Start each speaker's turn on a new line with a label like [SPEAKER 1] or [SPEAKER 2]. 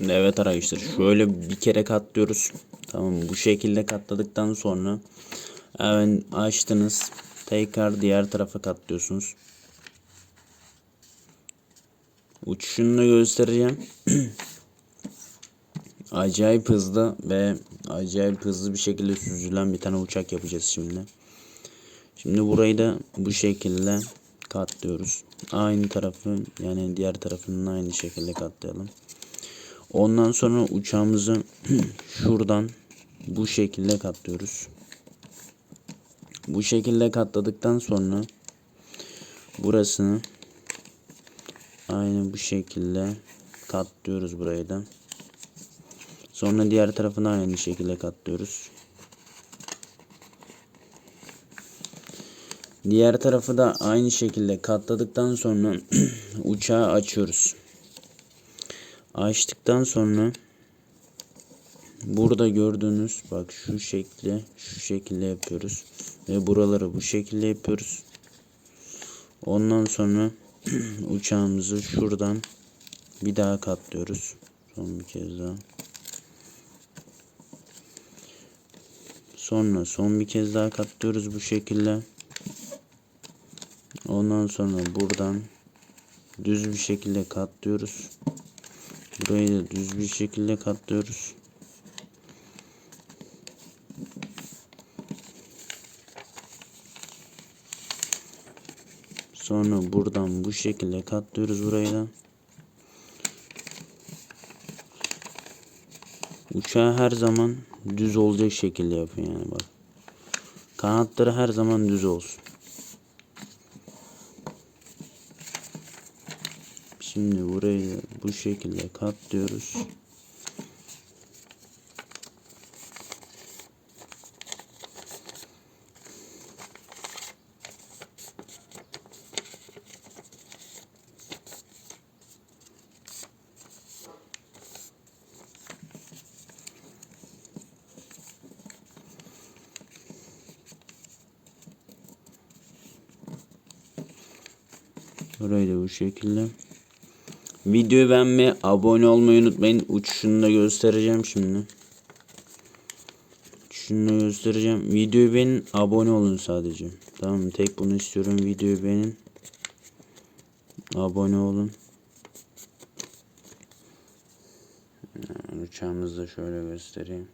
[SPEAKER 1] Evet arkadaşlar şöyle bir kere katlıyoruz. Tamam bu şekilde katladıktan sonra hemen açtınız. Tekrar diğer tarafa katlıyorsunuz. Uçuşunu da göstereceğim. acayip hızlı ve acayip hızlı bir şekilde süzülen bir tane uçak yapacağız şimdi. Şimdi burayı da bu şekilde katlıyoruz. Aynı tarafı yani diğer tarafını aynı şekilde katlayalım. Ondan sonra uçağımızı şuradan bu şekilde katlıyoruz. Bu şekilde katladıktan sonra burasını aynı bu şekilde katlıyoruz burayı da. Sonra diğer tarafını aynı şekilde katlıyoruz. Diğer tarafı da aynı şekilde katladıktan sonra uçağı açıyoruz. Açtıktan sonra burada gördüğünüz bak şu şekli şu şekilde yapıyoruz ve buraları bu şekilde yapıyoruz. Ondan sonra uçağımızı şuradan bir daha katlıyoruz. Son bir kez daha. Sonra son bir kez daha katlıyoruz bu şekilde. Ondan sonra buradan düz bir şekilde katlıyoruz. Burayı da düz bir şekilde katlıyoruz. Sonra buradan bu şekilde katlıyoruz burayı da. Uçağı her zaman düz olacak şekilde yapın yani bak. Kanatları her zaman düz olsun. Şimdi burayı bu şekilde katlıyoruz. Burayı da bu şekilde. Videoyu beğenmeyi, abone olmayı unutmayın. Uçuşunu da göstereceğim şimdi. Da göstereceğim. Videoyu beğenin, abone olun sadece. Tamam tek bunu istiyorum. Videoyu beğenin. Abone olun. Yani uçağımızı da şöyle göstereyim.